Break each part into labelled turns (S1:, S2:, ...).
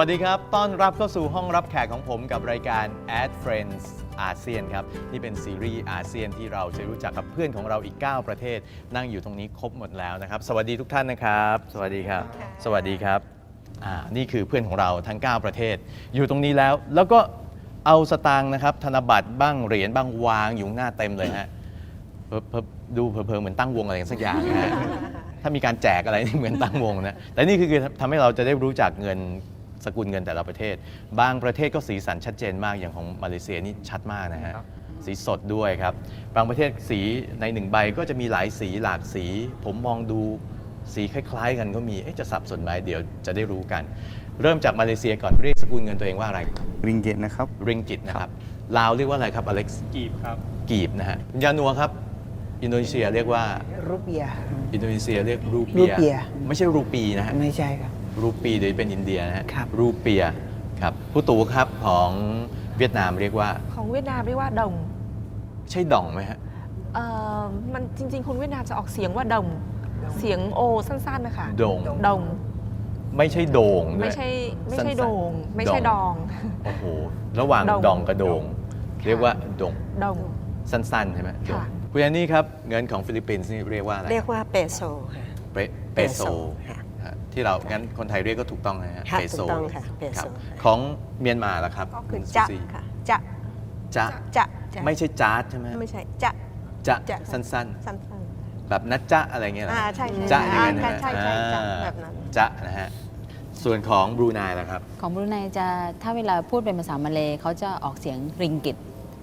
S1: วัสดีครับ ต้อนรับเข้าสู่ห้องรับแขกของผมกับรายการ Ad Friends อาเซียนครับที่เป็นซีรีส์อาเซียนที่เราจะรู้จักกับเพื่อนของเราอีก 9 ประเทศ นั่งอยู่ตรงนี้ครบหมดแล้วนะครับ สวัสดีทุกท่านนะครับ สวัสดีครับ สวัสดีครับอ่านี่คือเพื่อนของเราทั้ง 9 ประเทศ อยู่ตรงนี้แล้ว แล้วก็เอาสตางค์นะครับ ธนบัตรบ้างเหรียญบ้างวางอยู่ข้างหน้าเต็มเลยฮะเพิ่มเพิ่มดูเพลิๆเหมือนตั้งวงอะไรสักอย่างนะฮะถ้ามีการแจกอะไรนี่เหมือนตั้งวงนะแต่นี่คือทำให้เราจะได้รู้จักเงิน สกุลเงินแต่ละประเทศ บางประเทศก็สีสันชัดเจนมากอย่างของมาเลเซียนี่ชัดมากนะฮะสีสดด้วยครับ บางประเทศสีในหนึ่งใบก็จะมีหลายสีหลากสี ผมมองดูสีคล้าย ๆ กันก็มีเอ๊ะจะสับสนไหมเดี๋ยวจะได้รู้กัน เริ่มจากมาเลเซียก่อนเรียกสกุลเงินตัวเองว่าอะไร
S2: ริงเกตนะครับ
S1: ริงกิตนะครับลาวเรียกว่าอะไรครับอเล็กซ์
S3: กีบครับ
S1: กีบนะฮะยานัวครับอินโดนีเซียเรียกว่า
S4: รูเปีย
S1: อินโดนีเซียเรียกรู
S4: รู
S1: เปีย
S4: เปีย
S1: ไม่ใช่รูปีนะฮะ
S4: ไม่ใช่ครับ
S1: รูปีเดี๋ยวเป็นอินเดียนะฮะ
S4: ครับ
S1: รูเปียครับผู้ตูครับของเวียดนามเรียกว่า
S5: ของเวียดนามเรียกว่าดง
S1: ใช่ด่องไหมฮะ
S5: เอ่อมันจริง ๆคนเวียดนามจะออกเสียงว่าดงเสียงโอสั้นๆนะคะ
S1: โด่ง
S5: ดง
S1: ไม่ใช่โด่งด้วย
S5: ไม่ใช่ไม่ใช่
S1: สั้นๆ
S5: โด่งไม่ใช่
S1: ด
S5: ด
S1: อง
S5: อง
S1: โอ้โหระหว่าง
S5: ดอง
S1: ดองกับโด่ง
S5: ค่ะ
S1: เรียกว่าดง
S5: ดง
S1: สั้นๆใช่ไหมโด่ง
S5: ค่ะ
S1: คุณแอนนี่ครับเงินของฟิลิปปินส์นี่เรียกว่าอะไร
S6: เรียกว่าเปโซค่ะ
S1: เปเปโซ
S6: เปโซค่ะ
S1: ฮะ ที่เรางั้นคนไทยเรียกก็ถูกต้องนะฮะ
S6: ค่ะ
S1: เปโซ
S6: ถูกต้องค่ะเปโซ
S1: ครับ
S6: ค่ะ
S1: ของเมียนมาล่ะครับ
S6: ก็คือ
S1: ณ
S6: จะ
S1: ซูซี่
S6: ค่ะ จะ
S1: จะ
S6: จะจะ
S1: ไม่ใช่จาร์ดใช่ไหมฮะ
S6: ไม่ใช่ จะ
S1: จะ
S6: จะ
S1: สั้น
S6: สั้น
S1: ๆ แบบนัดจะอะไรเงี้ย
S6: ๆ
S1: เหรอ
S6: อ่าใช่
S1: จะอย่างนั้น
S6: อ่า
S1: นะ
S6: ใช่
S1: ฮะ
S6: ใช่ใช่จะ
S1: อ่า
S6: แบบนั้น
S1: จะนะฮะส่วนของบรูไนล่ะครับ
S7: ของบรูไนจะถ้าเวลาพูดเป็นภาษามาเลยเขาจะออกเสียงริงกิต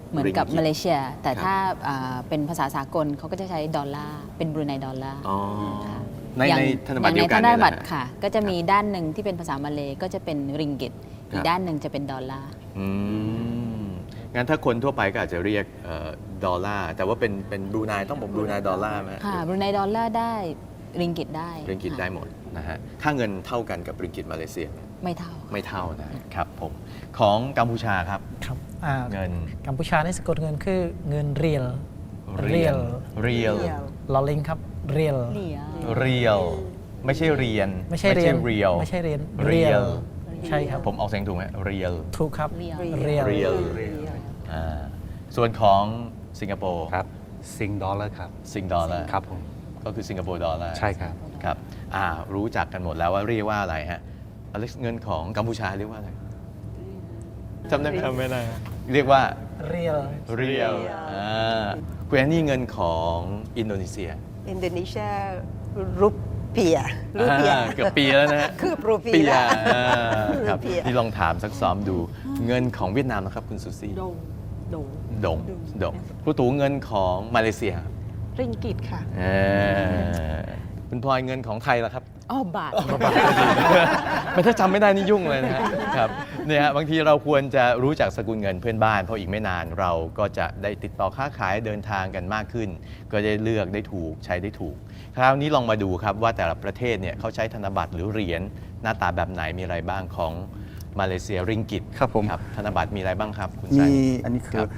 S7: เหมือนกับ
S1: Ringgit
S7: มาเลเซีย แต่
S1: ครับ
S7: ถ้าอ่าเป็นภาษาสากลเขาก็จะใช้ดอลลาร์เป็นบรูไนดอลลาร์
S1: อ๋อ
S7: ค่ะ
S1: ใน
S7: อย่าง
S1: ในธนบัตร
S7: อ
S1: เดี
S7: ย่าง
S1: ยวกัน
S7: ในธน
S1: เนี่ย
S7: บัต
S1: นะ
S7: ร
S1: ฮะ
S7: ค่ะ ก็จะมีด้านหนึ่งที่เป็นภาษามาเลยก็จะเป็นริงกิต
S1: ค
S7: อี
S1: รั
S7: ก
S1: บ
S7: ด้านหนึ่งจะเป็นดอลลาร์
S1: อืมงั้นถ้าคนทั่วไปก็อาจจะเรียกเอ่อดอลลาร์ แต่ว่าเป็นเป็นบรูไนต้องบอกบรูไนดอลลาร์ไหม
S7: ค่ะบรูไนดอลลาร์ได้ริงกิตได้
S1: ริงกิต
S7: ค่ะ
S1: ได้หมดนะฮะค่าเงินเท่ากันกับริงกิตมาเลเซียไหม
S7: ไม่เท่า
S1: ไม่เท่านะครับผมของกัมพูชาครับ
S3: ครับอ่า
S1: เงิน
S3: กัมพูชาในสะกดเงินคือเงินเรียล
S1: เรียล เรียล
S3: ลอลิงครับ เรียล
S7: เหลีย
S1: เรียลไม่ใช่เรียน
S3: ไม่ใช่เรียน
S1: เรียล
S3: ไม่ใช่เรียน
S1: เรียล
S3: ใช่ครับ
S1: ผมออกเสียงถูกไหมเรียล
S3: ถูกครับ
S7: เรียล
S3: เรียล
S1: เรียลอ่าส่วนของสิงคโปร์
S8: ครับซิงดอลลาร์ครับ
S1: สิงดอลลาร์
S8: ครับผม
S1: ก็คือสิงคโปร์ดอลลาร์
S8: ใช่ครับ
S1: ครับอ่ารู้จักกันหมดแล้วว่าเรียกว่าอะไรฮะอเล็กซ์เงินของกัมพูชาเรียกว่าอะไรจำได้ไหมจำไม่ได้เรียกว่า
S3: เรียล
S1: เรียลอ่าคุณแอนนี่เงินของอินโดนีเซีย
S6: อินโดนีเซียรูเปียรูเปีย
S1: อ่าเกือบปีแล้วนะฮะ
S6: คืบรูเปีย
S1: ปีอะอ่าครับ
S6: รูเปีย
S1: นี่ลองถามสักซ้อมดูเงินของเวียดนามนะครับคุณซูซี่
S5: ดงดง
S1: ดงดงผู้ตูเงินของมาเลเซีย
S5: ริงกิตค่ะ
S1: อ่า คุณพลอยเงินของไทยล่ะครับ
S7: อ้อบาท
S1: มันถ้าจำไม่ได้นี่ยุ่งเลยนะฮะครับเนี่ยฮะบางทีเราควรจะรู้จักสกุลเงินเพื่อนบ้าน เพราะอีกไม่นานเราก็จะได้ติดต่อค้าขายเดินทางกันมากขึ้น ก็ได้เลือกได้ถูกใช้ได้ถูก คราวนี้ลองมาดูครับว่าแต่ละประเทศเนี่ยเขาใช้ธนบัตรหรือเหรียญหน้าตาแบบไหนมีอะไรบ้างของมาเลเซียริงกิต
S2: ครับผม
S1: ธนบัตรมีอะไรบ้างครับคุณ
S2: มี
S1: ชาย
S2: อันนี้คื
S1: ครั
S2: อบ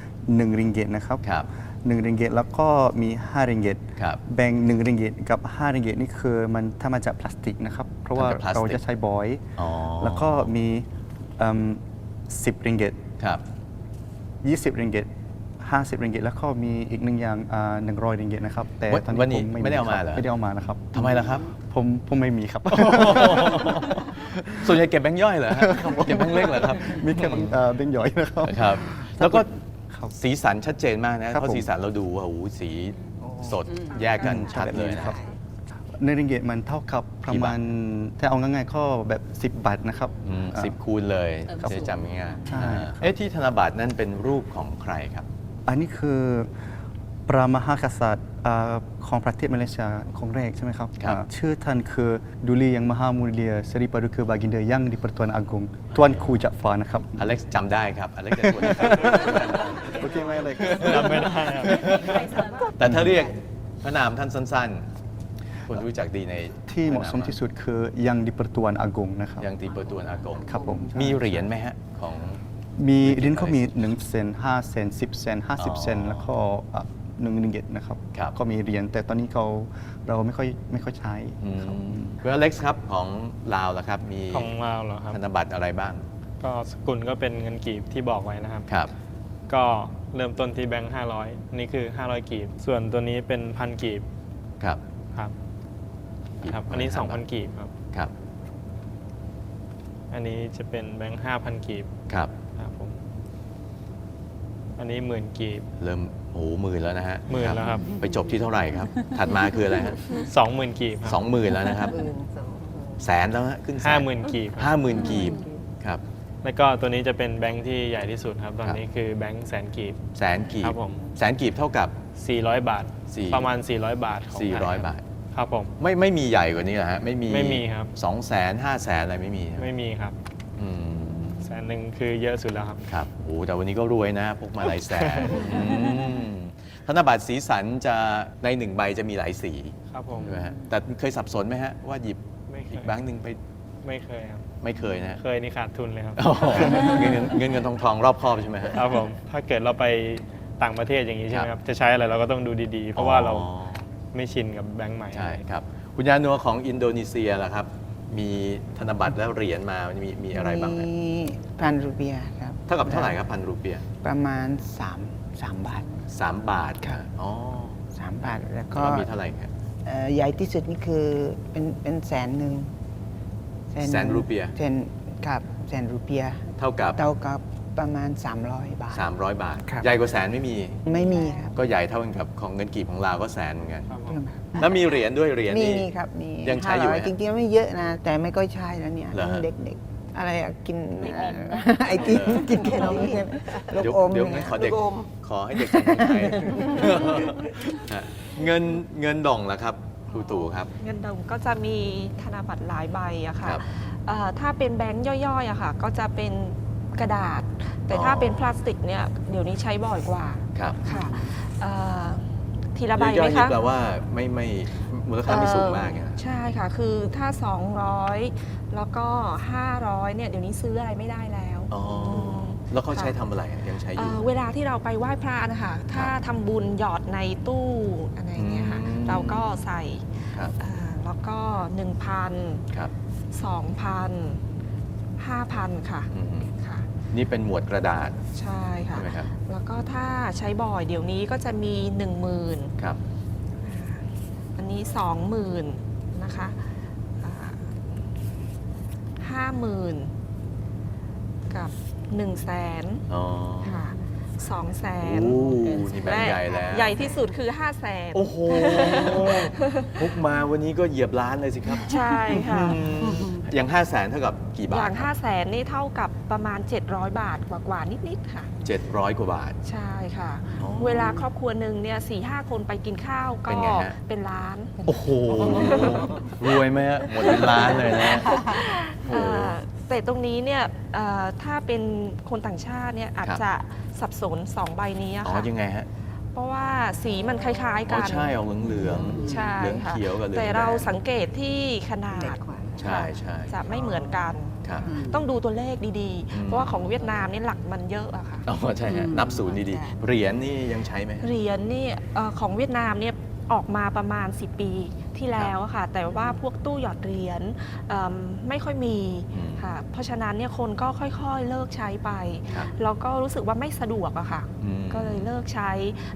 S2: 1 ริงเกตนะครับ
S1: ครับ
S2: 1ริงเกตแล้วก็มี5ริงเกต
S1: ครับ
S2: แบ่ง1ริงเกตกับ5ริงเกตนี่คือมันทำมาจากพลาสติกนะครับ เพราะว่า
S1: ทำจากพลาสติก
S2: เราจะใช้บอย
S1: อ๋อ
S2: แล้วก็มีเอิ่ม10ริงเกต
S1: ครับ
S2: 20ริงเกต50ริงเกตแล้วก็มีอีกหนึ่งอย่างอ่า100ริงเกตนะครับแต่
S1: วัน
S2: ตอน
S1: วัน
S2: นี้
S1: นี้
S2: ผม
S1: ไม่ได้เอามา
S2: ครับ
S1: เหรอ
S2: ไม่ได้เอามานะครับ
S1: ทำไมล่ะครับ
S2: ผมผมไม่มีครับ
S1: ส่วนใหญ่เก็บแบงค์ย่อยเหรอฮะเก็บแบงค์เล็กเหรอครับ
S2: มีแค่เอ่อเบงค์ย่อยนะครับ
S1: ครับ แล้วก็
S2: ครับ
S1: สีสันชัดเจนมากนะ
S2: ครับ
S1: เพราะ
S2: ผม
S1: สีสันเราดูว่าโอ้โหสีสดแยกกันชัดเลยนะ
S2: ครับ ในริงเกตมันเท่ากับประมาณถ้าเอาง่ายๆก็แบบ 10บาทนะครับ
S1: อืม
S2: อ่า
S1: สิบคูณเลย
S2: ครับ
S1: จะจำง่ายๆ
S2: ใช่
S1: อ่าเอ๊ะที่ธนบัตรนั่นเป็นรูปของใครครับ
S2: อันนี้คือ พระมหากษัตริย์อ่าของประเทศมาเลเซียของแรกใช่ไหมครับ
S1: ครับ
S2: อ่าชื่อท่านคือดุลียังมหามุเลียสริปารุคือ Baginda Yang di Pertuan Agong ทวนคูจักรฟ้านะครับ
S1: อเล็กซ์จำได้ครับ อเล็กซ์จะตรวจให้ครับ
S2: โอเคไหมเลย
S1: จำไม่ได้อะแต่ถ้าเรียกพระนามท่านสั้นๆ คนรู้จักดีใน
S2: ที่เหมาะสมที่สุดคือ Yang di Pertuan Agong นะครับ
S1: ยังตีเปิดตัวอากง
S2: ครับผม
S1: มีเหรียญไหมฮะของ
S2: มี
S1: ไม่
S2: เหรียญ
S1: กี่
S2: เขา
S1: ใบ
S2: มี1เซน5เซน10 เซน50 เซน
S1: อ๋อ
S2: แล้วก็ อะหนึ่งริงกิตนะครับ
S1: ครับ
S2: ก็มีเหรียญแต่ตอนนี้เขาเราไม่ค่อยไม่ค่อยใช้
S1: อืม
S2: ครับ
S1: คุณอเล็กซ์ครับของลาวล่ะครับ มี
S4: ของลาวเหรอครับ
S1: ธนบัตรอะไรบ้าง
S4: ก็สกุลก็เป็นเงินกีบที่บอกไว้นะครับ
S1: ครับ
S4: ก็เริ่มต้นที่แบงค์500 นี่คือ 500 กีบ ส่วนตัวนี้เป็นพันกีบ
S1: ครับ
S4: ครับ
S1: กีบ
S4: ครับ อันนี้
S1: 500
S4: 2,000 กีบครับ
S1: ครับ
S4: อันนี้จะเป็นแบงค์5,000 กีบ
S1: ครับ
S4: ครับผม อันนี้หมื่นกีบ
S1: เริ่มโอ้โหหมื่นแล้วนะฮะ
S4: หมื่นแล้วครับ
S1: ไปจบที่เท่าไหร่ครับ ถัดมาคืออะไรฮะ
S4: 20,000กีบค
S1: ส
S4: รั
S1: องหมื่นแล้วนะครับ
S6: หมื่นสอง
S1: แสนแล้วฮะขึ้นแสน
S4: ห้าหมื่นกีบครับ
S1: ห้าหมื่นกีบครับ
S4: แล้วก็ตัวนี้จะเป็นแบงค์ที่ใหญ่ที่สุดครับ ตอนนี้คือแบงค์แสนกีบ
S1: แสนกีบ
S4: ครับผม
S1: แสนกีบเท่ากับ
S4: 400 บาท
S1: สี่
S4: ประมาณ 400 บาทของไทย
S1: 400 บาท
S4: ครับผม
S1: ไม่ไม่มีใหญ่กว่านี้เหรอฮะไม่มี
S4: ไม่มีครับ
S1: สองแสนห้าแสนอะไรไม่มี
S4: ไม่มีครับ
S1: อืม
S4: แส นหนึ่งคือเยอะสุดแล้วครับ
S1: ครับโอ้แต่วันนี้ก็รวยนะพกมาหลายแสนอืมธนบัตรสีสันจะในหนึ่งใบจะมีหลายสี
S4: ครับผม
S1: ใช่ไหมฮะแต่เคยสับสนไหมฮะว่าหยิบ
S4: ไม่เค
S1: อี
S4: ย
S1: กแบงค์หนึ่งไป
S4: ไม่เคยครับ
S1: ไม่เคยนะฮะ
S4: เคยนี่ขาดทุนเลยครับ
S1: โอ้โหเงินเงินเงินเงินทองทองรอบครอบใช่ไหมฮะ
S4: ครับผม ถ้าเกิดเราไปต่างประเทศอย่างนี้ใช่ไหม
S1: ค
S4: ค
S1: รั
S4: รับ บ จะใช้อะไรเราก็ต้องดูดีๆ เพราะว่าเรา
S1: อ๋อ
S4: ไม่ชินกับแบงค์ใหม่
S1: ใช่ครับ คุณยานัวของอินโดนีเซียล่ะครับ มีธนบัตรและเหรียญมามันมีมีอะไรบ้างฮะ
S6: มีพันรูเปียครับ
S1: เท่ากับเท่าไหร่ครับพันรูเปีย
S6: ประมาณ3 3บาท
S1: สามบาท
S6: ครับ
S1: อ๋อ
S6: 3บาทแล้ว
S1: แล้ว
S6: ก็
S1: มีเท่าไหร่ครับ
S6: เอ่อใหญ่ที่สุดนี่คือเป็นเป็นแสนหนึ่ง
S1: แสนรูเปีย
S6: แสนครับแสนรูเปีย
S1: เท่ากับ
S6: เท่ากับ ประมาณ 300 บาท
S1: 300 บาท
S6: ครับ
S1: ใหญ่กว่าแสนไม่มี
S6: ไม่มีครับ
S1: ก็ใหญ่เท่ากันกับของเงินกีบของลาวก็แสนเหมือนกัน
S4: ครับผม
S1: แล้วมีเหรียญด้วยเหรียญ
S6: มี
S1: นี่
S6: มีครับมี
S1: ยังใช้อยู่ไหม
S6: 500จริงๆแล้วไม่เยอะนะ แต่ไม่ก็ใช้แล้วเนี่ย
S1: เหรอฮะ
S6: เด็กๆ อะไรอะกินไอติมกินแค่นี้ลูก
S1: เดี๋ยว
S6: อม
S1: เดี๋ยว
S6: นี่
S1: งั้น
S6: ย
S1: ขอเด็ก
S6: ลูอม
S1: ขอให้เด็กสังคมไทยฮะเงินเงินดองล่ะครับครูตู่ครับ
S5: เงินดงก็จะมีธนบัตรหลายใบอะค่ะ
S1: ครับ
S5: เอ่อถ้าเป็นแบงค์ย่อยๆอะค่ะ ก็จะเป็น กระดาษ แต่
S1: อ๋อ
S5: ถ้าเป็นพลาสติกเนี่ยเดี๋ยวนี้ใช้บ่อยกว่า
S1: ครับ
S5: ค่ะเอ่อทีละใบ
S1: ย่
S5: ไห
S1: อ
S5: ม
S1: ยๆนี่
S5: คะ
S1: แปลว่าไม่ไม่มูลค่าไม่สูงมากไง
S5: เอ่อใช่ค่ะ คือถ้า 200 แล้วก็ 500เนี่ยเดี๋ยวนี้ซื้ออะไรไม่ได้แล้ว
S1: อ๋อ
S5: ม
S1: แล้วเขาใช้
S5: ค่ะ
S1: ทำอะไรอะยังใช้อ
S5: เอ่
S1: ยู่
S5: อเวลาที่เราไปไหว้พระนะคะถ้าทำบุญหยอดในตู้อะไรอย่างเงี้ยค่ะ
S1: อืม
S5: เราก็ใส่
S1: ครับ
S5: เอ่อแล้วก็1,000
S1: ครับ
S5: 2,000 5,000ค่ะ
S1: อืม
S5: ค่ะ
S1: นี่เป็นหมวดกระดาษ
S5: ใช่ค่ะ
S1: ใช่ไหมครับ
S5: แล้วก็ถ้าใช้บ่อยเดี๋ยวนี้ก็จะมี 10,000
S1: ครับ
S5: อันนี้ 20,000นะคะห้าหมื่นกับ1 0 0 0 0แสน
S1: อ๋อ
S5: ค่ะสองแสน
S1: โอ้นี่แบงค์ใหญ่แล้ว
S5: ใหญ่ที่สุดคือ 5 0 0แสน
S1: โอ้โหพุกมาวันนี้ก็เหยียบล้านเลยสิครับ
S5: ใช่ค่ะ
S1: อืม อย่าง 5 0 0แสนเท่ากับกี่บา
S5: อ
S1: ท
S5: ย่าง5 0 0แสนนี่เท่ากับประมาณ 700 บาทกว่าๆนิด ๆ ค่ะ
S1: 700 กว่าบาท
S5: ใช่ค่ะ
S1: อ๋อ
S5: เวลาครอบครัวหนึ่งเนี่ยสี่ห้าคนไปกินข้าวก็
S1: เป็นไงฮะ
S5: เป็นล้าน
S1: โอ้โห รวยไหมฮะหมดเป็นล้านเลยนะ โอ้โห
S5: เอ่อแต่ตรงนี้เนี่ยเอ่อถ้าเป็นคนต่างชาติเนี่ยอาจ
S1: ครับ
S5: จะสับสนสองใบนี้อะ
S1: อ๋อ
S5: ค่ะ
S1: ยังไงฮะ
S5: เพราะว่าสีมันคล้าย ๆ
S1: อ๋
S5: กั
S1: อน ใช่ออกเหลืองๆ
S5: ใช่
S1: เหลือง
S5: ค่ะ
S1: เขียวกับเหลือง
S5: แต่เรา
S1: แดง
S5: สังเกตที่ขนาด
S6: เด็กกว่า
S1: ใช่ใช่
S5: จะไม่เหมือนกัน
S1: ครับ
S5: ต้องดูตัวเลขดี
S1: อืม
S5: ๆ เพราะว่าของเวียดนามนี่หลักมันเยอะอะค่ะ
S1: อ๋อใช่ฮะ
S6: อืม
S1: นับศูนย์ดี
S6: ใช่
S1: ๆเหรียญนี่ยังใช้ไหมฮะ
S5: เหรียญนี่เอ่อของเวียดนามเนี่ยออกมาประมาณ 10 ปี ที่แล้วอะค่ะ แต่ว่าพวกตู้หยอดเหรียญเอิ่มไม่ค่อยมี
S1: อืม
S5: ค่ะเพราะฉะนั้นเนี่ยคนก็ค่อยๆเลิกใช้ไป
S1: ครับ
S5: แล้วก็รู้สึกว่าไม่สะดวกอะค่ะ
S1: อืม
S5: ก็เลยเลิกใช้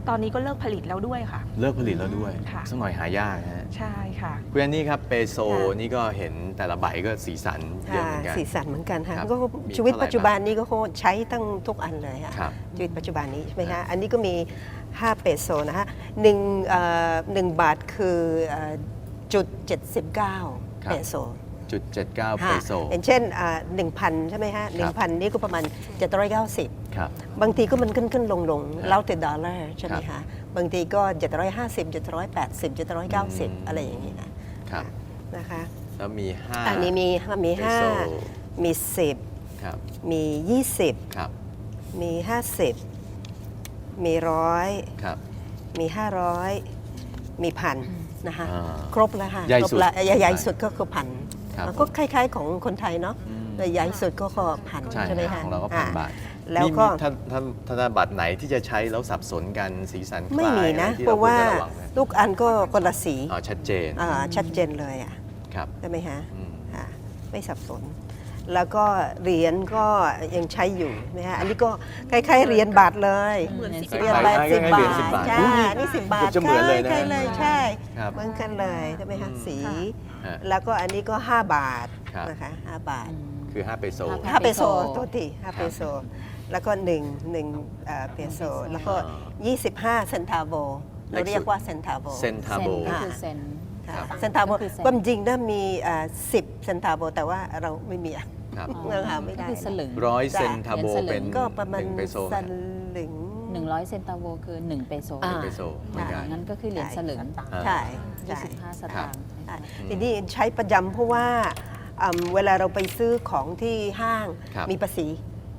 S5: ตอนนี้ก็เลิกผลิตแล้วด้วยค่ะ
S1: เลิกผลิตแล้วด้วย
S5: ค่ะ
S1: สักหน่อยหายากนะฮะ
S5: ใช่ค่ะ
S1: คุณแอนนี่ครับเปโซ
S6: ค่ะ
S1: นี่ก็เห็นแต่ละใบก็สีสันเยอะ
S6: ค่ะ
S1: เหมือนกัน
S6: สีสันเหมือนกันค่ะ
S1: ครับ
S6: ก็
S1: มี
S6: ชีวิต
S1: เท่าไหร่
S6: ปัจจุบันนี้ก็คงใช้ตั้งทุกอันเลยค่ะ
S1: ครับ
S6: ชีวิตปัจจุบันนี้ใช่ไหม
S1: ครั
S6: คะ
S1: บ
S6: อันนี้ก็มี 5 เปโซนะคะหนึ่งเอ่อหนึ่งบาทคือเอ่อจุด79เปโซ
S1: จุด79เป
S6: ค่ะ
S1: โซ
S6: อย่างเช่นหนึ่งพันใช่ไหมฮะหนึ่งพันนี่ก็ประมาณ790
S1: ครับ
S6: บางทีก็มันขึ้นขึ้นลงลง
S1: ครับ
S6: แล้วแต่ดอลลาร์ใช่ไหม
S1: ครั
S6: คะ
S1: บ
S6: บางทีก็750 780
S1: อืม
S6: 790อะไรอย่างนี้นะครับนะคะ
S1: แล้วมี5
S6: อันนี้มีมี
S1: เปโซ
S6: 5มี10
S1: ครับ
S6: มี20
S1: ครับ
S6: มี50มีร้อย
S1: ครับ
S6: มี 500 มีพันนะคะ
S1: อ่า
S6: ครบแล้วค่ะ
S1: ใหญ่
S6: ครบ
S1: สุด
S6: ละใหญ่สุดก็คือพัน
S1: ครับ
S6: ก็คล้ายๆของคนไทยเนาะ
S1: อืม
S6: แต่ใหญ่สุดก็ก็พัน
S1: ใช่
S6: ใช่ไหมคะ
S1: ของเราก็พัน
S6: อ่
S1: บาท
S6: แล้วก็
S1: มีมีธนธนธนบัตรไหนที่จะใช้แล้วสับสนกันสีสันค
S6: ไม่
S1: ล้าย
S6: มี
S1: อ
S6: นะ
S1: ที่
S6: เพราะว่า
S1: ควจระงไหม
S6: ทุกอันก็คนละสี
S1: อ๋อชัดเจน
S6: อ่าชัดเจนเลยอะ
S1: ครับ
S6: ใช่ไหมฮะ
S1: อืม
S6: อ่าไม่สับสน แล้วก็เหรียญก็ยังใช้อยู่นะฮะอันนี้ก็คล้ายๆเหรียญบาทเลย
S5: เหมือน
S7: เหมือน
S5: สิบ
S6: เหรียญ
S1: ค
S6: บา
S1: ล้า
S6: ท
S1: ยๆ
S6: สิบ
S1: คล้ายๆเหรี
S6: บาย
S1: ญ
S6: ท
S1: 10บาท
S6: ใช่
S1: อุ๊ย
S6: นี่สิบบาท
S1: เกือบจะเหมือนเลยนะ
S6: ใช่เลยใช่
S1: ครับ
S6: เหมือนกันเลยใช่ไหมฮะ
S1: อืม
S6: สี
S1: ฮะ
S6: แล้วก็อันนี้ก็ 5 บาท
S1: ครับ
S6: นะคะ5บาท
S1: คือ 5 เปโซ
S7: ห้า
S6: 5เปโซ
S7: เปโซ
S6: โทษที5เปโซแล้วก็1 1เอ่อเปโซแล้วก็
S1: อ่
S6: 25 เซนทาโบเราเรียกว่าเซนทาโบ
S1: เซนทาโบ
S7: ก็คือเซน
S1: ครับ
S6: เซนทาโบ
S7: ก็คือเซน
S6: ความจริงนะมีเอ่อ10 เซนทาโบแต่ว่าเราไม่มีอะ
S1: ครับ
S6: เมืองหาไม่ได้
S7: ก็คือสลึง
S1: ร้อยเซนทาโบ
S7: เหรียญสลึง
S1: เป็น
S6: ก็ประมาณ
S1: หนึ่งเปโซ
S6: สลึง
S7: 100 เซนตาโวคือ 1 เปโซ
S6: อ่า
S1: เปโซเหมือนกัน
S7: งั้นก็คือเหรียญสลึง
S1: อ่า
S6: ใช่ใช่
S7: 25ส
S1: ครั
S7: ตา
S1: บ
S7: งค์
S6: ใช่ทีนี้ใช้ประจำเพราะว่าอืมเวลาเราไปซื้อของที่ห้าง
S1: ครับ
S6: มีภาษี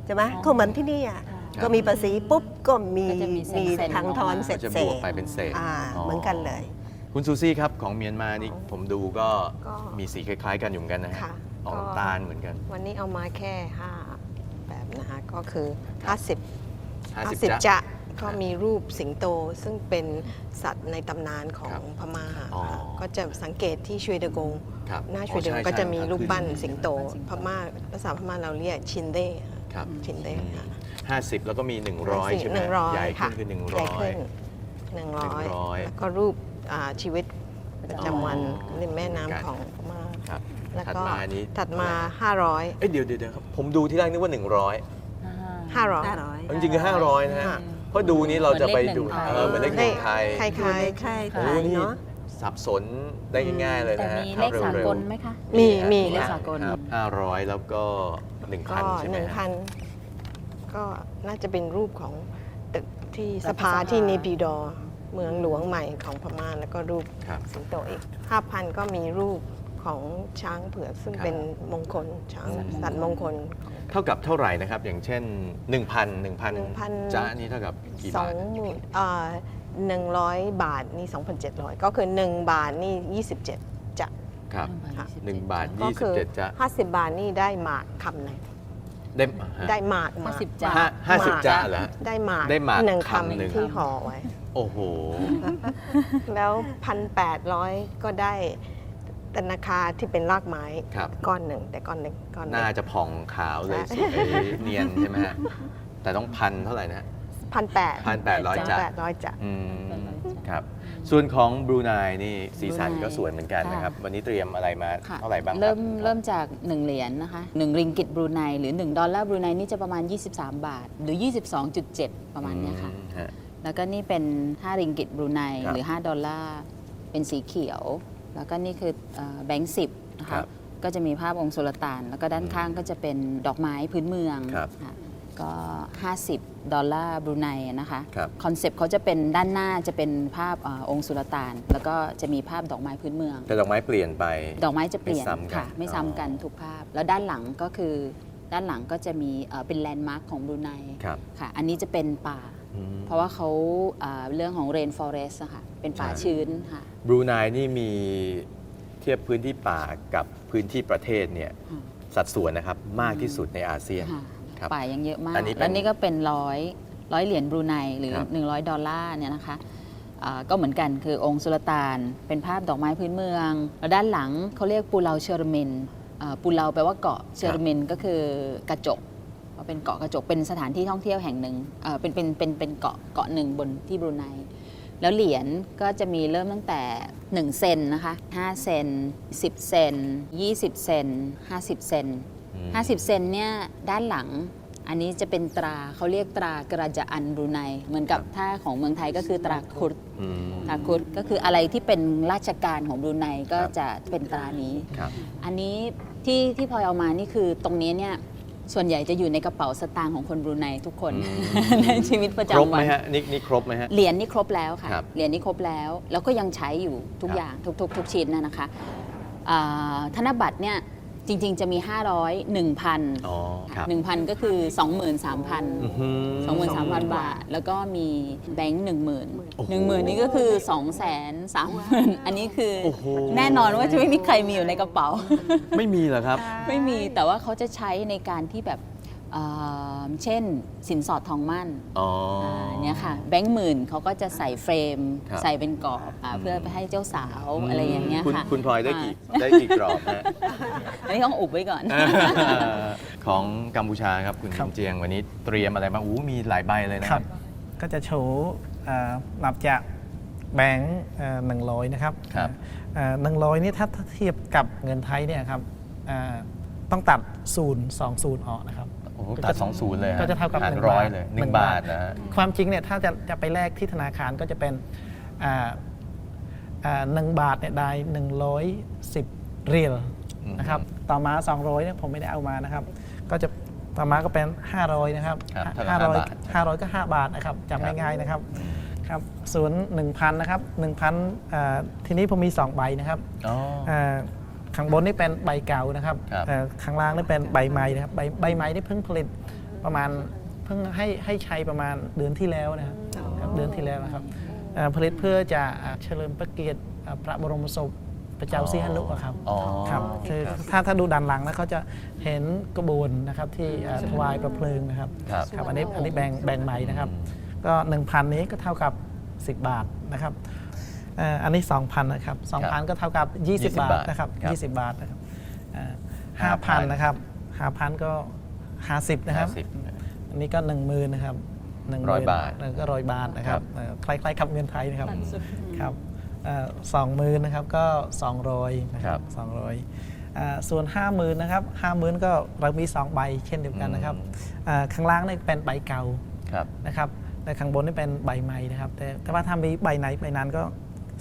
S6: ใช่ไหม
S7: อ๋อ
S6: ก็เหมือนที่นี่อะ
S1: ครับ
S6: ก็มีภาษีปุ๊บก็มี
S7: ก็จะมีเซ็น
S6: มี
S7: เซ็น
S6: ทางทอน
S7: ออกมา
S6: เสร็จ
S1: ก็จะ
S6: เส
S1: บ
S6: ร็
S1: ว
S6: จ
S1: กไปเป็นเศษ
S6: อ่าเหมือนกันเลย
S1: คุณซูซี่ครับ ของเมียนมานี่ผมดูก็
S8: ก็
S1: มีสีคล้าย ๆ กันอยู่เหมือนกันนะฮะ
S8: ค่ะ
S1: ออก
S8: ก็
S1: น้ำตาลเหมือนกัน
S8: วันนี้เอามาแค่5แบบนะคะก็คือ 50
S1: 50
S8: 50
S1: จ๊ะ
S8: จะก็มีรูปสิงโตซึ่งเป็นสัตว์ในตำนานขอ
S1: ครั
S8: ง
S1: บ
S8: พม่า
S1: อ๋อ
S8: ค่ะก็จะสังเกตที่ชวยเดกง
S1: ครับ
S8: หน้าช
S1: อ๋
S8: ว
S1: อย
S8: เดก
S1: ใช่
S8: งก็จะมี
S1: ใช่
S8: รูปปั้น
S1: ขึ้
S8: สิงโต
S7: สิงโต
S8: พม่าภาษาพม่าเราเรียกชินเด้ค่ะ
S1: ครับ
S8: ชินเด้ค่ะ
S1: ห้าสิบแล้วก็มี100ใช่ไหม
S8: หนึ่งร้อย
S1: ใหญ่ขึ้
S8: ค่ะ
S1: นคือ
S8: ใหญ่ขึ้น
S1: 100
S8: หนึ่งร้อย
S1: 100
S8: แล้วก็รูปอ่าชีวิตประจำวัน
S1: อ๋อ
S8: ริมแม่
S1: เหมือนกัน
S8: น้ำของพม่า
S1: ครับ
S8: แล้ว
S1: ถัด
S8: ก็
S1: มาอันนี้
S8: ถัดมา 500
S1: เอ้ยเดี๋ยวเดี๋ยวเดี๋ยวครับผมดูที่แรกนึกว่า 100
S8: 500
S6: 500
S1: จริงๆคือ500 นะฮะ
S8: ค่ะ
S1: เพราะดูนี้เราจะไปดู
S7: เหมือนเลขหนึ่งไทย
S1: เออเหมือนเลขหนึ่งไทย
S8: คล้าย
S6: อยู่ในค่าย
S1: โอ้
S6: ไทย
S1: นี่
S6: เนาะ
S1: สับสนได้ง่ายๆเลย
S7: แต่
S1: นะฮะ
S7: มี
S1: ถ้
S7: เลขสา
S1: ร็ว
S7: ก
S1: ๆ
S7: ลไหมคะ
S8: มี
S1: ฮะ
S8: มี
S7: เลข
S8: ค่ะ
S7: สากล
S1: ครับ500แล้วก็
S8: ก็
S1: 1,000ใช่ไห
S8: ห
S1: ม
S8: นึ่ง
S1: ฮะ
S8: พันก็น่าจะเป็นรูปของตึกที่
S7: รัฐ
S8: ส
S7: ส
S8: ภา
S7: ภา
S8: ที่เนปิดอร์เมืองหลวงใหม่ของพม่าแล้วก็รูป
S1: ครับ
S8: สิงโตอีกห้าพันก็มีรูป ของช้างเผือกซึ่ง
S1: ครับ
S8: เป็นมงคลช้าง
S1: อืม
S8: สัตว์มงคล
S1: เท่ากับเท่าไหร่นะครับ อย่างเช่น 1,000 1,000
S8: 1,000
S1: จ้านี่เท่ากับกี่
S8: สอบา
S1: ท
S8: งหมื่นหนึ่งร้อยบาทนี่สองพันเจ็ดร้อยก็คือหนึ่งบาทนี่ยี่สิบเจ็ดจะ
S1: ครับ
S8: ค่ะ
S1: 1บาท
S8: ก็คือ
S1: 27จ้า
S8: ห้าสิบบาทนี่ได้หมากคำหนึ่ง
S1: ได้ฮะ
S8: ได้หมากหมาก
S7: ห้าสิบจ้ะ
S1: ห้าห้าสิบจ้าเหรอ
S8: ได้หมาก
S1: ได้หมาก
S8: หนึ่ง
S1: คำหนึ่ง
S8: คำที่ห่อไว้
S1: โอ้โห
S8: แล้วพันแปดร้อยก็ได้ ธนาคารที่เป็นรากไม้
S1: ครับ
S8: ก้อนหนึ่งแต่ก้อนหนึ่งก้อนหนึ่ง
S1: น่าจะผ่องขาวเลยสวยเนียนใช่ไหมฮะแต่ต้องพันเท่าไหร่นะ
S8: พันแปด
S1: 1,800จ้ะ
S8: แปดร้อยจะ
S1: อืมครับส่วนของบรูไนนี่สีสัน
S7: บรูไน
S1: ก็สวยเหมือนกันนะครับ
S7: ค่ะ
S1: วันนี้เตรียมอะไรมา
S7: ค่ะ
S1: เท่าไหร่บ้างคบ
S7: เริ่มเริ่มจาก 1 เหรียญนะคะ1ริงกิตบรูไนหรือ 1 ดอลลาร์บรูไนนี่จะประมาณ 23 บาท หรือ 22.7 ประมาณเนี้ยค่ะ
S1: อืมฮะ
S7: แล้วก็นี่เป็น 5 ริงกิตบรูไน
S1: ครับ
S7: หรือ 5 ดอลลาร์เป็นสีเขียว แล้วก็นี่คือเอ่อแบงค์สิบนะ
S1: ครั
S7: คะ
S1: บ
S7: ก็จะมีภาพองค์สุลต่าน แล้วก็ด้านข้างก็จะเป็นดอกไม้พื้นเมือง
S1: ครับ
S7: ค่ะก็ 50 ดอลลาร์บรูไนนะคะ
S1: ครับ
S7: คอนเซปต์เขาจะเป็นด้านหน้าจะเป็นภาพเออองค์สุลต่าน แล้วก็จะมีภาพดอกไม้พื้นเมือง
S1: แต่ดอกไม้เปลี่ยนไป
S7: ดอกไม้จะเปลี่ยน
S1: ไม่ซ้ำกัน
S7: ค่ะ ไม่ซ้ำกัน
S1: อ๋อ
S7: ทุกภาพ แล้วด้านหลังก็คือด้านหลังก็จะมีเอ่อเป็นแลนด์มาร์คของบรูไน
S1: ครับ
S7: ค่ะ อันนี้จะเป็นป่า
S1: อืม
S7: เพราะว่าเขาเอ่อเรื่องของเรนฟอเรสต์ค่ะเป็นป่า
S1: ใช่
S7: ชื้นค่ะ
S1: บรูไนนี่มีเทียบพื้นที่ป่ากับพื้นที่ประเทศเนี่ย
S7: อืม
S1: สัดส่วนนะครับมากที่สุดในอาเซียน
S7: ค่ะ
S1: ครับ
S7: ป่ายังเยอะมาก
S1: อันนี้เป็น
S7: แล้วนี่ก็เป็นร้อยร้อยเหรียญบรูไนหรือ
S1: ครับ
S7: 100 ดอลลาร์เนี่ยนะคะอ่าก็เหมือนกันคือองค์สุลต่านเป็นภาพดอกไม้พื้นเมือง แล้วด้านหลังเขาเรียกปูเลาเชอร์เมนอ่าปูเลาแปลว่าเกาะเชอร์เมนก็คือกระจก เพราะเป็นเกาะกระจกเป็นสถานที่ท่องเที่ยวแห่งหนึ่งเอ่อเป็นเป็นเป็นเป็นเกาะเกาะหนึ่งบนที่บรูไนแล้วเหรียญก็จะมีเริ่มตั้งแต่ 1 เซนนะคะ5เซน10 เซน20 เซน50 เซน
S1: อืม
S7: 50 เซนเนี่ยด้านหลังอันนี้จะเป็นตราเขาเรียกตรากระจะอันบรูไนเหมือนกับถ้าของเมืองไทยก็คือตราคุด
S1: อืม
S7: ตราคุดก็คืออะไรที่เป็นราชการของบรูไนก็
S1: ครับ
S7: จะเป็นตรานี้
S1: ครับ
S7: อันนี้ที่ที่พลอยเอามานี่คือตรงนี้เนี่ย ส่วนใหญ่จะอยู่ในกระเป๋าสตางค์ของคนบรูไนทุกคนในชีวิตประ
S1: ครบ
S7: จำ
S1: ไห
S7: วั
S1: ม
S7: น
S1: ฮะนี่นี่ครบไหมฮะ
S7: เหรียญนี่ครบแล้วค่ะ
S1: ครับ
S7: เหรียญนี่ครบแล้ว แล้วก็ยังใช้อยู่ทุก
S1: ครับ
S7: อย่างทุกทุกทุกชิ้นนะนะคะอ่าธนบัตรเนี่ย จริงๆ จะมี 500 1,000
S1: อ๋อครับ
S7: 1,000 ก็คือ 23,000
S1: อื้อหือ
S7: 23,000 บาท แล้วก็มีแบงค์10,000
S1: โอ้โห
S7: 10,000 นี่ก็คือ 230,000 อันนี้คือ
S1: โอ้โห
S7: แน่นอนว่าจะไม่มีใครมีอยู่ในกระเป๋า
S1: ไม่มีเหรอครับ
S7: ไม่มีแต่ว่าเขาจะใช้ในการที่แบบ เอ่อเช่นสินสอดทองมั่น
S1: อ๋ออา
S7: เนี่ยค่ะแบงค์หมื่นเขาก็จะใส่เฟรม
S1: ครับ
S7: ใส่เป็นกรอบอ่าเพื่อไปให้เจ้าสาวอะไรอย่างเงี้ย
S1: คุณ
S7: ค่ะ
S1: คุณพลอยได้กี่าได้กี่กรอบฮะ
S7: อันนี้ต้องอุบไว้ก่อน
S1: ของกัมพูชาครับคุณ
S3: ครับ
S1: จินเจียงวันนี้เตรียมอะไรบ้างอู้มีหลายใบเลยนะ
S3: ค
S1: ค
S3: รั
S1: รั
S3: บบ ก็จะโชว์เอ่อนับจากแบงค์หนึ่งร้อยนะครับ
S1: ครับ
S3: หนึ่งร้อยนี่ถ้าถ้าเทียบกับเงินไทยเนี่ยครับเอ่อต้องตัดศูนย์สองศูนย์ออกนะครับ
S1: โอ้โห ตัดสองศูนย์เลยฮ
S3: ก็จะเท่ากับ
S1: หาร
S3: หนึ่ง
S1: ร้อย
S3: บาท
S1: เลยห
S3: หนึ่
S1: นึ่ง
S3: ง
S1: บา
S3: บา
S1: ท
S3: ท
S1: นะฮะ
S3: ความจริงเนี่ยถ้าจะจะไปแลกที่ธนาคารก็จะเป็นอ่าอ่าหนึ่งบาทเนี่ยได้หนึ่งร้อยสิบเรียล
S1: อืม
S3: นะครับต่อมา200เนี่ยผมไม่ได้เอามานะครับ ก็จะต่อมาก็เป็น500นะครับ
S1: ครับเท่ากับห้าบาท
S3: 500 500ก็5บาทนะครับจำง่ายๆนะครับครับส่วน1,000นะครับ1,000อ่าทีนี้ผมมี2ใบนะครับ
S1: อ๋อ
S3: อ่า ข้างบนนี่เป็นใบเก่านะครับ
S1: ครับ
S3: เอ่อข้างล่างนี่เป็นใบใหม่นะครับใบใบใหม่นี่เพิ่งผลิตประมาณเพิ่งให้ให้ใช้ประมาณเดือนที่แล้วนะครับครับเดือนที่แล้วนะครับเอ่อผลิตเพื่อจะอ่าเฉลิมพระเกียรติอ่าพระบรมศพพระเจ้าสีหนุอะครับ
S1: อ๋อ
S3: ครับคือถ้าถ้าดูด้านหลังนะเขาจะเห็นกระบวนนะครับที่เอ่อถวายประเพลิงนะครับ
S1: ครับ
S3: ครับอันนี้อันนี้แบ่งแบ่งใหม่นะครับ ก็ 1,000 นี้ก็เท่ากับ 10 บาทนะครับเอ่อ อันนี้ 2,000นะครับ2,000 ก็เท่ากับ 20 บาทนะครับ
S1: ครับ
S3: 20 บาทนะครับเอ่อ
S1: 5,000
S3: 5,000นะครับ5,000 ก็ 50 นะครับ
S1: ห้าสิบ
S3: อันนี้ก็ 1 0,000นะครับหนึ่งห
S1: ร้
S3: มื่
S1: อย
S3: น
S1: บาท
S3: แล้วก็ร้อยบาทนะครับ
S1: ครับ
S3: เอ่อคล้ายๆกับเงินไทยนะครับครับสองหมื่นนะครับก็สองร้อยนะครับสองร้อยส่วนห้าหมื่นนะครับห้าหมื่นก็เรามีสองใบเช่นเดียวกันนะครับอ่าข้างล่างนี่เป็นใบเก่า
S1: ครับ
S3: นะครับแต่ข้างบนนี่เป็นใบใหม่นะครับแต่แต่ว่าถ้ามีใบไหนใบนั้นก็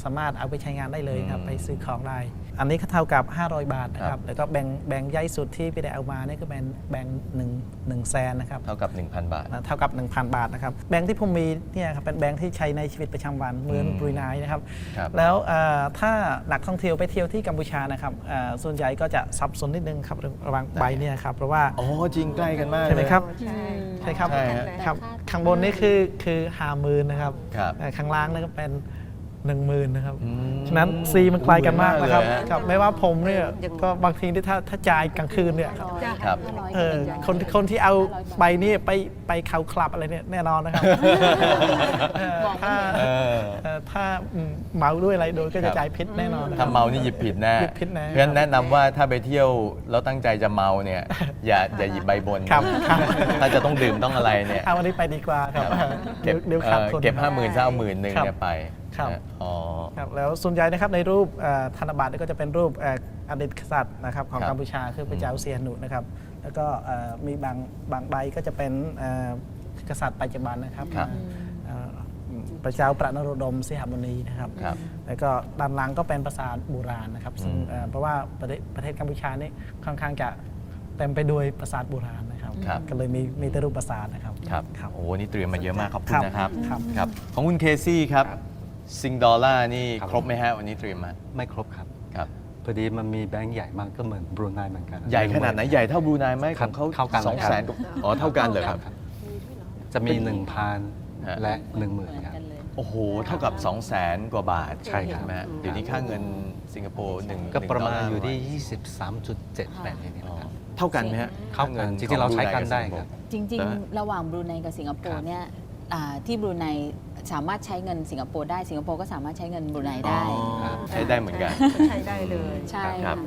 S3: สามารถเอาไปใช้งานได้เลยครับ
S1: อืม
S3: ไปซื้อของได้ อันนี้ก็เท่ากับ 500 บาทนะค
S1: ครั
S3: รั
S1: บบ
S3: แล้วก็แบ่งแบ่งใหญ่สุดที่พี่ได้เอามานี่ก็เป็นแบ่งหนึ่งหนึ่งแสนนะครับ
S1: เท่ากับ 1,000 บาท
S3: นะเท่ากับ 1,000 บาทนะครับแบงค์ที่ผมมีเนี่ยครับเป็นแบงค์ที่ใช้ในชีวิตประจำวันเหมือน
S1: อืม
S3: บรูไนนะครับ
S1: ครับ
S3: แล้วเอ่อถ้านักท่องเที่ยวไปเที่ยวที่กัมพูชานะครับเอ่อส่วนใหญ่ก็จะสับสนนิดนึงครับระหว่างใบเนี่ยครับเพราะว่า
S1: อ๋อจริงใกล้กันมาก
S3: ใช่ไหมครับ
S6: ใช่
S3: ใช่ครับ
S1: ใช่ฮะ
S3: ครับข้างบนนี่คือคือหาหมื่นนะครับ
S1: ครับ
S3: เอ่อข้างล่างนี่ก็เป็น หนึ่งหมื่นนะครับ
S1: อืม
S3: ฉะนั้นซีมันคล้ายกันมากนะครับ
S1: เหมือนเลยฮะ
S3: ครับไม่ว่าผมเนี่ย
S6: ยัง
S3: ก็บางทีที่ถ้าถ้าจ่ายกลางคืนเนี่ย
S1: ครับ
S3: เออคนคนที่เอาใบนี้ไปไปเขาคลับอะไรเนี่ยแน่นอนนะครับเออถ้า
S1: เออ
S3: เอ่อถ้าอืมเมาด้วยอะไรโดยก็
S1: ครั
S3: จะ
S1: บ
S3: จ่ายพิษแน่นอนนะค
S1: ถ้า
S3: รับ
S1: เมานี่หยิบผิดแน่
S3: หยิบผิดแน่
S1: เพราะฉะนั้นแนะนำว่าถ้าไปเที่ยวแล้วตั้งใจจะเมาเนี่ย อย่าอย่าหยิบใบบน
S3: ครับครับ
S1: ถ้าจะต้องดื่มต้องอะไรเนี่ย
S3: เอาอันนี้ไปดีกว่าครับ
S1: ครับ
S3: เดี๋ยวเดี๋ยวขาด
S1: เอ่อ
S3: ทุน
S1: เก็บห้าหมื่นซะเอาหมื่นหนึ่ง
S3: ครับ
S1: เนี่ยไป
S3: ครับ
S1: นะอ๋อ
S3: ครับแล้วส่วนใหญ่นะครับในรูปเอ่อธนบัตรนี่ก็จะเป็นรูปเอ่ออดีตกษัตริย์นะครับของ
S1: ครับ
S3: กัมพูชาคือพระเจ้าเซียหนุนะครับ แล้วก็เอ่อมีบางบางใบก็จะเป็นเอ่อกษัตริย์ปัจจุบันนะครับ
S1: ครับ
S3: เอ่อพระเจ้าประนโรดมสิหมุนีนะครับ
S1: ครับ
S3: แล้วก็ด้านหลังก็เป็นปราสาทโบราณนะครับซึ่ง
S1: อืม
S3: เอ่อเพราะว่าประเทศประเทศกัมพูชานี่ค่อนข้างจะเต็มไปด้วยปราสาทโบราณนะครับ
S1: ครับ
S3: ก็เลยมีมีแต่รูปปราสาทนะครับ
S1: ครับ
S3: ครับ
S1: โอ้โหนี่เตรียมมาเยอะมากขอบคุ
S3: ค
S1: ณ
S3: รับ
S1: นะครับ
S3: ครับ
S1: ครับ ของคุณเคซี่ครับ ซิงดอลลาร์นี่
S9: ครับ
S1: ครบไหมฮะ วันนี้เตรียมมา
S9: ไม่ครบครับ
S1: ครับ
S9: พอดีมันมีแบงค์ใหญ่มากก็เหมือนบรูไนเหมือนกัน
S1: ใหญ่ขนาดไหน ใหญ่เท่าบรูไนไหม
S9: ค
S1: ข
S9: รั
S1: อบงเขา
S9: เท่ากัน
S1: สอง
S9: ครั
S1: แส
S9: บ
S1: นอ๋อ เท่ากันเลยครับ
S9: ครับ จะมี1,000
S1: ฮะ
S9: และ 10,000ครับ
S1: โอ้โห เท่ากับ 2 0 0แสนกว่าบาท
S9: ใช่ครับ
S1: ไหมฮะเดี๋ยวนี้ค่าเงินสิงคโปร์หนึ่ง
S9: ก็ประมาณ
S1: หนึ่งดลล
S9: อยู่ที่ 23.78นี่
S1: อ๋อ
S9: นะครับ
S1: เท่ากันไหมฮะ
S9: เท่ากันจริงๆเราใช้กันได้ครับ
S7: จริง ๆ ระหว่างบรูไนกับสิงคโปร์เนี่ยอ่าที่บรูไน สามารถใช้เงินสิงคโปร์ได้สิงคโปร์ก็สามารถใช้เงินบรูไน
S1: ได้
S7: ได้
S1: ใช้ได้เหมือนกัน
S6: ใช้ได้เลย
S7: ใช่
S1: ครั
S7: ค่ะ
S1: บ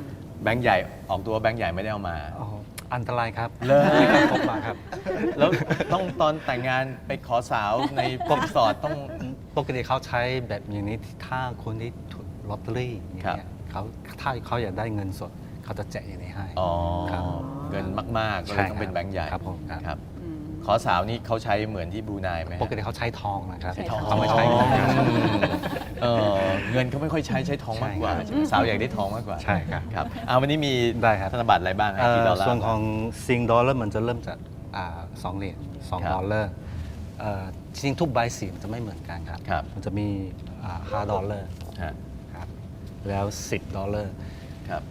S1: แบงค์ใหญ่ออกตัวแบงค์ใหญ่ไม่ได้เอามา
S9: อ๋ออันตรายครับ
S1: เลย
S9: ไม่ต้องพกมาครับ
S1: แล้วต้องตอนแต่งงานไปขอสาวในปกสอดต้อง
S9: ปกติเขาใช้แบบอย่างนี้ถ้าคนที่ถูกลอตเตอรี่อย่าง
S1: ครับ
S9: เงี้ยเขาถ้าเขาอยากได้เงินสด เขาจะแจกอย่างนี้ให้
S1: อ๋อ
S9: ครับ
S1: เงินมากๆก็เล
S9: ใช่
S1: ยต้องเป็นแบงค์ใหญ่
S9: ครับผมครับ
S1: ครับ ขอสาวนี่เขาใช้เหมือนที่บรูไนไหมฮะ
S9: ปกติเขาใช้ทองนะครับ
S7: ใช้ทอง
S9: เขาไม่ใช้เงินครับ
S1: เออเงินเขาไม่ค่อยใช้ใช้ทองมากกว่า
S9: ใช่ครับ
S1: สาวอยากได้ทองมากกว่า
S9: ใช่ครับ
S1: ครับเอาวันนี้มี
S9: ได้ครับ
S1: ธนบัตรอะไรบ้างฮะ
S9: เอ่อ
S1: กี่ดอลลาร์
S9: ส่วนของซิงดอลลาร์มันจะเริ่มจากอ่าสองเหรียญสอง
S1: ครับ
S9: ดอลลาร์เอ่อจริงๆทุกใบสีมันจะไม่เหมือนกันครับ
S1: ครับ
S9: มันจะมีอ่าห้าดอลลาร์
S1: ฮะ
S9: ครับแล้วสิบดอลลาร์
S1: ครับ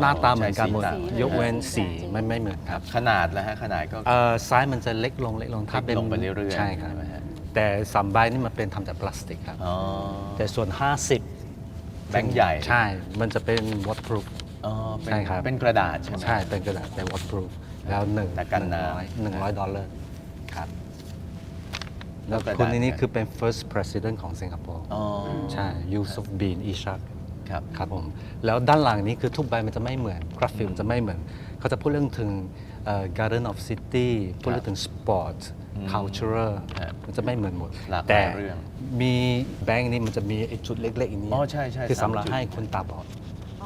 S9: หน้าตาเหมือนกันหมด
S1: ใช้สีต่าง
S9: ยกเว้นสีไม่ไม่เหมือน
S1: ค
S9: ค
S1: รั
S9: รั
S1: บบขนาดแล้วฮะขนาดก็
S9: เอ่อซ้ายมันจะเล็กลงเล็กลงถ้าเป็น
S1: ลงไปเรื่อยๆ
S9: ใช่ครับ
S1: ไหมฮะ
S9: แต่สามใบนี่มันเป็นทำจากพลาสติกครับ
S1: อ๋อ
S9: แต่ส่วน 50
S1: แบงค์ใหญ่
S9: ใช่ มันจะเป็น waterproof
S1: อ๋อเป็น
S9: ใช่ครับ
S1: เป็นกระดาษใช่ไหม
S9: ใช่เป็นกระดาษเป็น waterproof แล้วหนึ่ง
S1: แต่กัน
S9: หนึ่ง
S1: น้ำ
S9: ร้อยหนึ่งร้อยดอลลาร์ครับ แล้ว
S1: กระดาษ
S9: คนนี้
S1: เนี่ย
S9: คือเป็น first president ของสิงคโปร์
S1: อ๋อ
S9: ใช่ Yusof Bin Ishak
S1: ครับ
S9: ครับผมแล้วด้านหลังนี้คือทุกใบมันจะไม่เหมือนกราฟิกมันจะไม่เหมือน เขาจะพูดเรื่องถึงเอ่อ Garden of City พูดเรื่องถึง sport
S1: อืม
S9: cultural
S1: ฮะ
S9: มันจะไม่เหมือนหมด
S1: หลากหลาย
S9: แต่
S1: เรื่อง
S9: มีแบงค์นี้มันจะมีไอ้จุดเล็กๆอันนี้
S1: อ๋อใช่ใช่
S9: คือ
S1: สาม
S9: สำหรับ
S1: จุด
S9: ให้คนตาบอด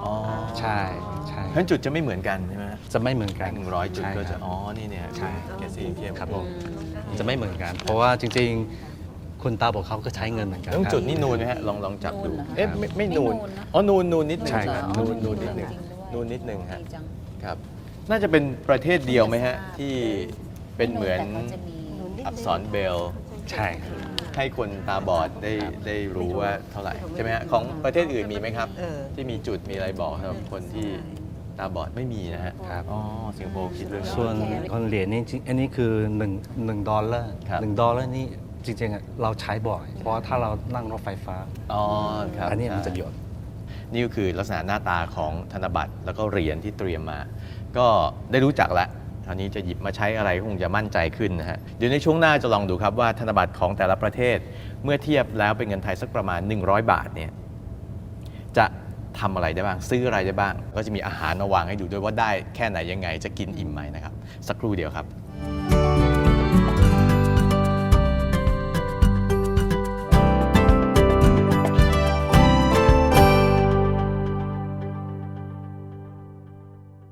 S1: อ๋อ
S9: ใช่ใช่
S1: เพราะฉะนั้นจุดจะไม่เหมือนกันใช่ไหมฮะ
S9: จะไม่เหมือน
S1: แบ
S9: กัน
S1: งค์หนึ่งร้อยจุด
S9: ใช่
S1: ก็
S9: ค
S1: จะ
S9: รับ
S1: อ๋อนี่เนี่ย
S9: ใช่
S1: แกสีเข้ม
S9: ครับผมจะไม่เหมือนกัน เพราะว่าจริง ๆ คุณตาบอกเขาก็ใช้เงินเหมือนกัน
S1: ต้อง
S9: ครับ
S1: จุดนี่นูนไหมฮะลองลองจับดู
S7: นูนเหรอคะ
S1: เอ๊ะไม่ไม่
S7: ไม่
S1: นูน
S7: นูนนะ
S1: อ๋อนูนนูนนิดหนึง
S9: ใช่ครับ
S1: นูน
S7: อ๋อ
S1: นูนนิดหนึ่ง
S7: จริงด้วย
S1: นูนนิดหนึ่งฮะ
S7: ดีจัง
S1: ครับ น่าจะเป็นประเทศเดียวไหมฮะ ที่เป็นเหมือน
S7: แต่เขาจะมี
S1: อักษรเบล
S9: ใช่ครับ
S1: ให้คนตาบอดได้ได้รู้ว่าเท่าไหร่ ใช่ไหมฮะ ของประเทศอื่นมีไหมครับ
S6: เออ
S1: ที่มีจุดมีอะไรบอกสำหรับคนที่ตาบอดไม่มีนะฮะ
S9: ครับ
S1: อ๋อสิงคโปร์คิดเรื่องนี้
S9: ส่วนคนเหรียญนี่จริงอันนี้คือ1 1ดอลลาร์
S1: ครับ
S9: หนึ่งดอลลาร์นี่ จริงๆอะเราใช้บ่อย เพราะว่าถ้าเรานั่งรถไฟฟ้า
S1: อ๋อครับ
S9: อันนี้มันจะ
S1: ใช่
S9: หยด
S1: นี่ก็คือลักษณะหน้าตาของธนบัตรแล้วก็เหรียญที่เตรียมมา ก็ได้รู้จักแล้วคราวนี้จะหยิบมาใช้อะไรก็คงจะมั่นใจขึ้นนะฮะเดี๋ยวในช่วงหน้าจะลองดูครับว่าธนบัตรของแต่ละประเทศ เมื่อเทียบแล้วเป็นเงินไทยสักประมาณ 100 บาทเนี่ยจะทำอะไรได้บ้าง ซื้ออะไรได้บ้าง ก็จะมีอาหารมาวางให้ดูด้วยว่าได้แค่ไหนยังไงจะกินอิ่มไหมนะครับ สักครู่เดียวครับ